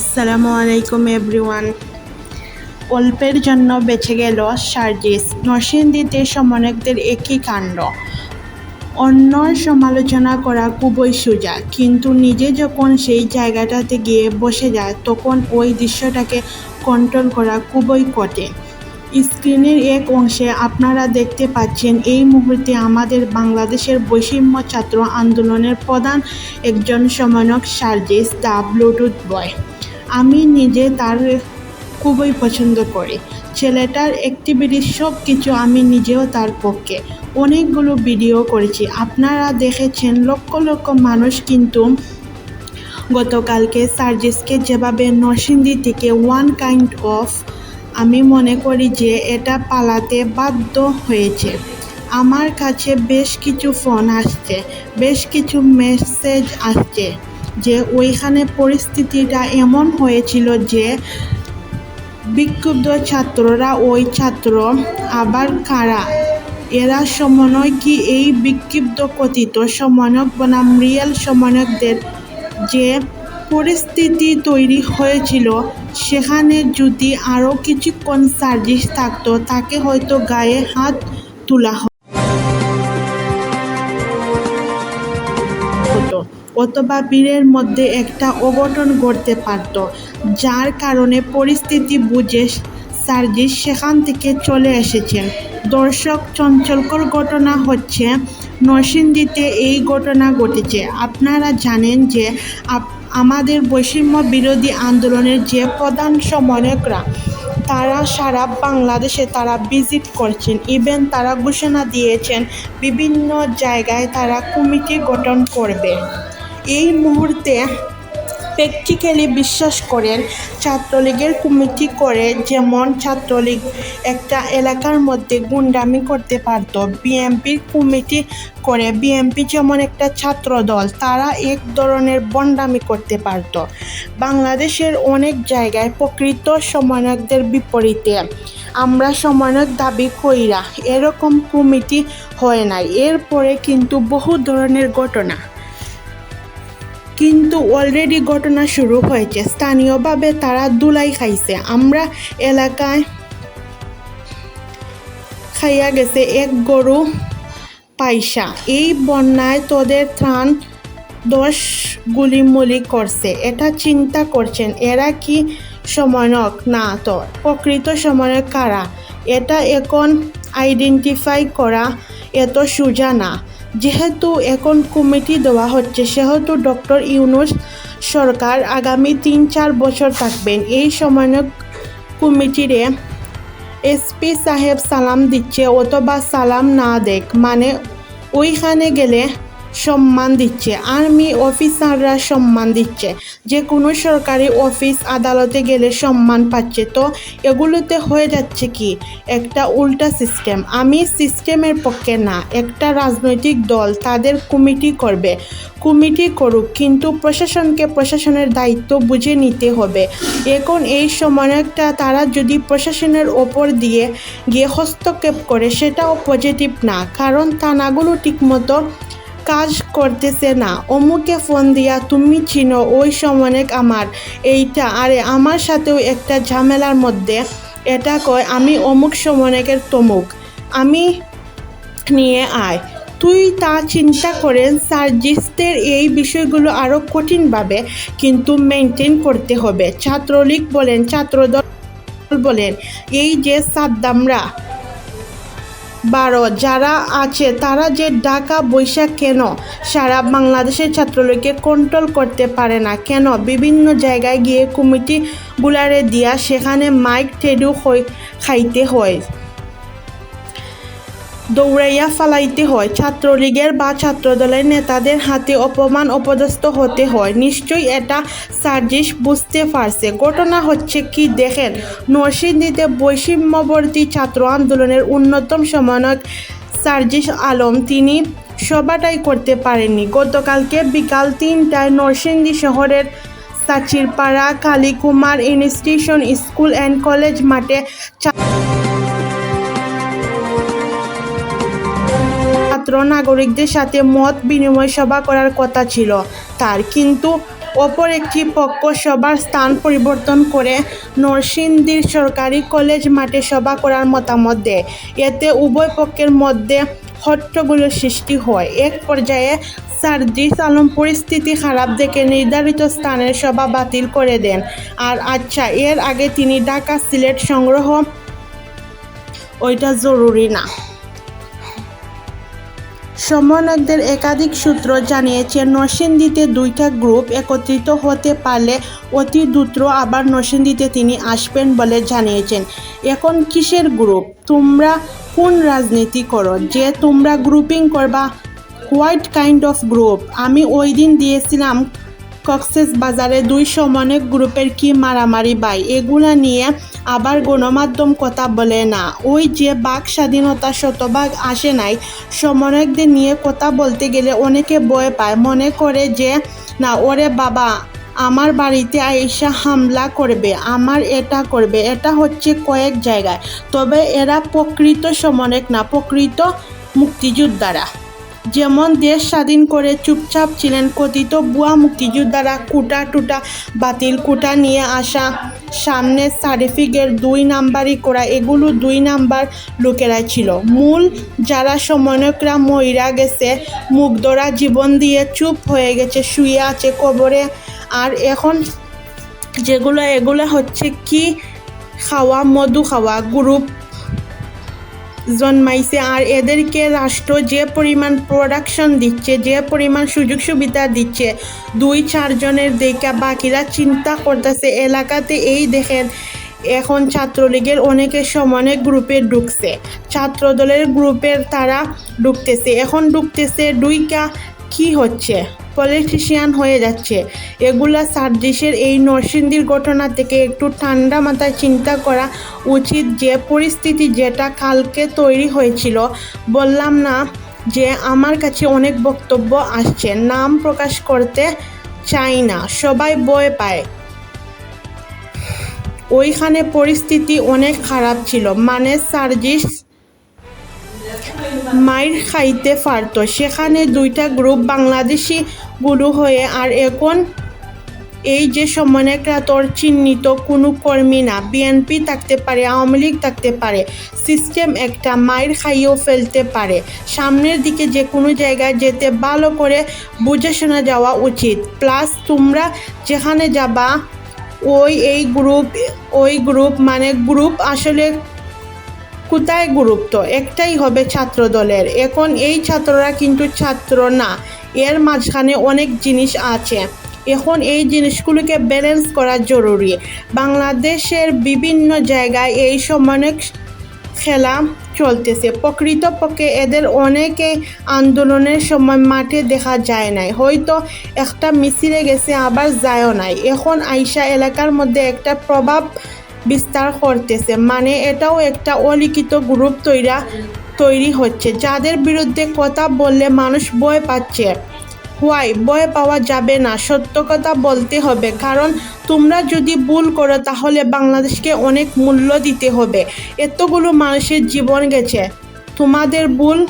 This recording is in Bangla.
আসসালামু আলাইকুম, এভরিওয়ান। অল্পের জন্য বেঁচে গেল সার্জিস। নরসিংদীতে সমন্বয়কদের একই কাণ্ড। অন্য সমালোচনা করা খুবই সোজা, কিন্তু নিজে যখন সেই জায়গাটাতে গিয়ে বসে যায়, তখন ওই দৃশ্যটাকে কন্ট্রোল করা খুবই কঠিন। স্ক্রিনের এক অংশে আপনারা দেখতে পাচ্ছেন, এই মুহূর্তে আমাদের বাংলাদেশের বৈষম্য ছাত্র আন্দোলনের প্রধান একজন সমন্বয়ক সার্জিস দ্য ব্লুটুথ বয়। আমি নিজে তার খুবই পছন্দ করি। ছেলেটার অ্যাক্টিভিটি সব কিছু আমি নিজেও তার পক্ষে। অনেকগুলো ভিডিও করেছি। আপনারা দেখেছেন লক্ষ লক্ষ মানুষ কিন্তু গতকালকে সার্জিসকে যেভাবে নরসিংদী থেকে ওয়ান কাইন্ড অফ আমি মনে করি যে এটা পালাতে বাধ্য হয়েছে। আমার কাছে বেশ কিছু ফোন আসছে, বেশ কিছু মেসেজ আসছে। যে ওইখানে পরিস্থিতিটা এমন হয়েছিল যে বিক্ষুব্ধ ছাত্ররা, ওই ছাত্র আবার কারা? এরা সমন্বয় কি এই বিক্ষিপ্ত কথিত সমন্বয়ক বনাম রিয়েল সমন্বয়কদের যে পরিস্থিতি তৈরি হয়েছিল, সেখানে যদি আরও কিছুক্ষণ সার্জিস থাকতো, তাকে হয়তো গায়ে হাত তোলা অথবা বীরের মধ্যে একটা অঘটন ঘটতে পারত, যার কারণে পরিস্থিতি বুঝে সার্জিস সেখান থেকে চলে এসেছেন। দর্শক, চঞ্চলকর ঘটনা হচ্ছে, নরসিংদীতে এই ঘটনা ঘটেছে। আপনারা জানেন যে আমাদের বৈষম্য বিরোধী আন্দোলনের যে প্রধান সমন্বয়করা, তারা সারা বাংলাদেশে তারা ভিজিট করছেন। ইভেন তারা ঘোষণা দিয়েছেন, বিভিন্ন জায়গায় তারা কমিটি গঠন করবে। এই মুহূর্তে প্র্যাকটিক্যালি বিশ্বাস করেন, ছাত্রলীগের কমিটি করে যেমন ছাত্রলীগ একটা এলাকার মধ্যে গুন্ডামি করতে পারত বিএমপির কমিটি করে বিএমপি যেমন একটা ছাত্র দল তারা এক ধরনের বন্ডামি করতে পারত। বাংলাদেশের অনেক জায়গায় প্রকৃত সমন্বয়কদের বিপরীতে আমরা সমন্বয়ক দাবি কইরা এরকম কমিটি হয় নাই। এরপরে কিন্তু বহু ধরনের ঘটনা কিন্তু অলরেডি ঘটনা শুরু হয়েছে। স্থানীয়ভাবে তারা দুলাই খাইছে। আমরা এলাকায় খাইয়া গেছে এক গরু পাইসা। এই বন্যায় তোদের ত্রাণ দশ গুলিমুলি করছে। এটা চিন্তা করছেন, এরা কি সমন্বয়ক না তো, প্রকৃত সমন্বয়ক কারা? এটা এখন আইডেন্টিফাই করা এত সোজা না। যেহেতু এখন কমিটি দেওয়া হচ্ছে, সেহেতু ডক্টর ইউনুস সরকার আগামী তিন চার বছর থাকবেন। এই সমন্বয় কমিটিরে এসপি সাহেব সালাম দিচ্ছে, অথবা সালাম না দেখ মানে ওইখানে গেলে সম্মান দিচ্ছে। আর্মি অফিসাররা সম্মান দিচ্ছে। যে কোনো সরকারি অফিস, আদালতে গেলে সম্মান পাচ্ছে। তো এগুলোতে হয়ে যাচ্ছে কি? একটা উল্টা সিস্টেম। আমি সিস্টেমের পক্ষে না, একটা রাজনৈতিক দল তাদের কমিটি করবে। কমিটি করুক, কিন্তু প্রশাসনকে প্রশাসনের দায়িত্ব বুঝে নিতে হবে। এখন এই সময়টা তারা যদি প্রশাসনের ওপর দিয়ে গিয়ে হস্তক্ষেপ করে, সেটাও পজিটিভ না। কারণ থানাগুলো ঠিকমতো কাজ করতেছে না। অমুকে ফোন দিয়া, তুমি চিনো, ওই সমনেক আমার, এইটা, আরে আমার সাথেও একটা ঝামেলার মধ্যে। এটা কয়, আমি অমুক সমনেকের তমুক। আমি নিয়ে আয়। তুই তা চিন্তা করেন সার্জিস্টের এই বিষয়গুলো আরও কঠিনভাবে কিন্তু মেনটেন করতে হবে। ছাত্রলীগ বলেন, ছাত্রদল বলেন, এই যে সাদ্দামরা বারো, যারা আছে, তারা যে ডাকা বৈশাখ কেন? সারা বাংলাদেশের ছাত্রলীগকে কন্ট্রোল করতে পারে না। কেন? বিভিন্ন জায়গায় গিয়ে কমিটি গুলারে দিয়া সেখানে মাইক টেডু খাইতে হয়। দৌড়াইয়া ফালাইতে হয়। ছাত্রলীগের বা ছাত্রদলের নেতাদের হাতে অপমান, অপদস্থ হতে হয়। নিশ্চয়ই এটা সার্জিস বুঝতে পারছে। ঘটনা হচ্ছে কি, দেখেন, নরসিংদীতে বৈষম্যবর্তী ছাত্র আন্দোলনের অন্যতম সমন্বয়ক সার্জিস আলম, তিনি সভাটাই করতে পারেননি। গতকালকে বিকাল তিনটায় নরসিংদী শহরের Sachirpara, Kalikumar institution school and college মাঠে ছাত্র নাগরিকদের সাথে মত বিনিময় সভা করার কথা ছিল। তার কিন্তু অপর একটি পক্ষ সবার স্থান পরিবর্তন করে নরসিংদীর সরকারি কলেজ মাঠে সভা করার মতামত দেয়। এতে উভয় পক্ষের মধ্যে হট্টগোলের সৃষ্টি হয়। এক পর্যায়ে সার্জিস আলম পরিস্থিতি খারাপ দেখে নির্ধারিত স্থানের সভা বাতিল করে দেন। আর আচ্ছা এর আগে তিনি ঢাকা সিলেট সংগ্রহ ওইটা জরুরি না। সমন্বয়কদের একাধিক সূত্র জানিয়েছে, নরসিংদীতে দুইটা গ্রুপ একত্রিত হতে পারলে অতি দ্রুত আবার নরসিংদীতে তিনি আসবেন বলে জানিয়েছেন। এখন কিসের গ্রুপ? তোমরা কোন রাজনীতি করো? যে তোমরা গ্রুপিং করবা হোয়াইট কাইন্ড অফ গ্রুপ আমি ওই দিন দিয়েছিলাম কক্সেস বাজারে দুই সমন্বয়ক গ্রুপের কি মারামারি বাই? এগুলা নিয়ে আবার গণমাধ্যম কথা বলে না। ওই যে বাক স্বাধীনতা শতভাগ আসে নাই সমন্বয়কদের নিয়ে কথা বলতে গেলে অনেকে ভয় পায়। মনে করে যে, না, ওরে বাবা, আমার বাড়িতে আইসা হামলা করবে, আমার এটা করবে, এটা হচ্ছে কয়েক জায়গায়। তবে এরা প্রকৃত সমনেক না, প্রকৃত মুক্তিযোদ্ধারা। যেমন দেশ স্বাধীন করে চুপচাপ ছিলেন কথিত বুয়া মুক্তিযোদ্ধারা কুটা টুটা বাতিল কুটা নিয়ে আসা। সামনে সার্টিফিকেট দুই নাম্বারই করা, এগুলো দুই নাম্বার লোকেরা ছিল। মূল যারা সমন্বয়করা মহিরা গেছে, মুগ্ধরা জীবন দিয়ে চুপ হয়ে গেছে, শুয়ে আছে কবরে। আর এখন যেগুলো, এগুলো হচ্ছে কি? খাওয়া, মধু খাওয়া, গ্রুপ জন্মাইছে। আর এদেরকে রাষ্ট্র যে পরিমাণ প্রোডাকশন দিচ্ছে, যে পরিমাণ সুযোগ সুবিধা দিচ্ছে, দুই চারজনের দেখা বাকিরা চিন্তা করতেছে, এলাকাতে এই দেখেন, এখন ছাত্রলীগের অনেকে সমানে গ্রুপে ঢুকছে। ছাত্রদলের গ্রুপের তারা ঢুকতেছে। এখন ঢুকতেছে দুইকা কি হচ্ছে? পলিটিশিয়ান হয়ে যাচ্ছে। এগুলা সার্জিসের এই নরসিংদীর ঘটনা থেকে একটু ঠান্ডা মাথায় চিন্তা করা উচিত যে পরিস্থিতি যেটা কালকে তৈরি হয়েছিল। বললাম না যে আমার কাছে অনেক বক্তব্য আসছে, নাম প্রকাশ করতে চাই না, সবাই ভয় পায়। ওইখানে পরিস্থিতি অনেক খারাপ ছিল। মানে সার্জিস মাইর খাইতে পারতো। সেখানে দুইটা গ্রুপ বাংলাদেশি গুরু হয়ে আর এখন এই যে সমন্বয়করা চিহ্নিত কোনো কর্মী না বিএনপি থাকতে পারে, আওয়ামী লীগ থাকতে পারে, সিস্টেম একটা মায়ের খাইয়েও ফেলতে পারে। সামনের দিকে যে কোনো জায়গায় যেতে ভালো করে বুঝে শোনা যাওয়া উচিত। প্লাস তোমরা যেখানে যাবা, ওই এই গ্রুপ, ওই গ্রুপ মানে গ্রুপ আসলে কোথায় গুরুত্ব? একটাই হবে ছাত্র দলের এখন এই ছাত্ররা কিন্তু ছাত্র না। এর মাঝখানে অনেক জিনিস আছে। এখন এই জিনিসগুলোকে ব্যালেন্স করা জরুরি। বাংলাদেশের বিভিন্ন জায়গায় এই সমন্বয় খেলা চলতেছে। প্রকৃতপক্ষে এদের অনেকে আন্দোলনের সময় মাঠে দেখা যায় নাই। হয়তো একটা মিছিলে গেছে, আবার যায়ও নাই। এখন আইসা এলাকার মধ্যে একটা প্রভাব বিস্তার করতেছে। মানে এটাও একটা অলিখিত গ্রুপ তৈরা, তৈরি হচ্ছে। যাদের বিরুদ্ধে কথা বললে মানুষ ভয় পাচ্ছে। হোয়াই, ভয় পাওয়া যাবে না। সত্য কথা বলতে হবে। কারণ তোমরা যদি ভুল করো, তাহলে বাংলাদেশকে অনেক মূল্য দিতে হবে। এতগুলো মানুষের জীবন গেছে। তোমাদের ভুল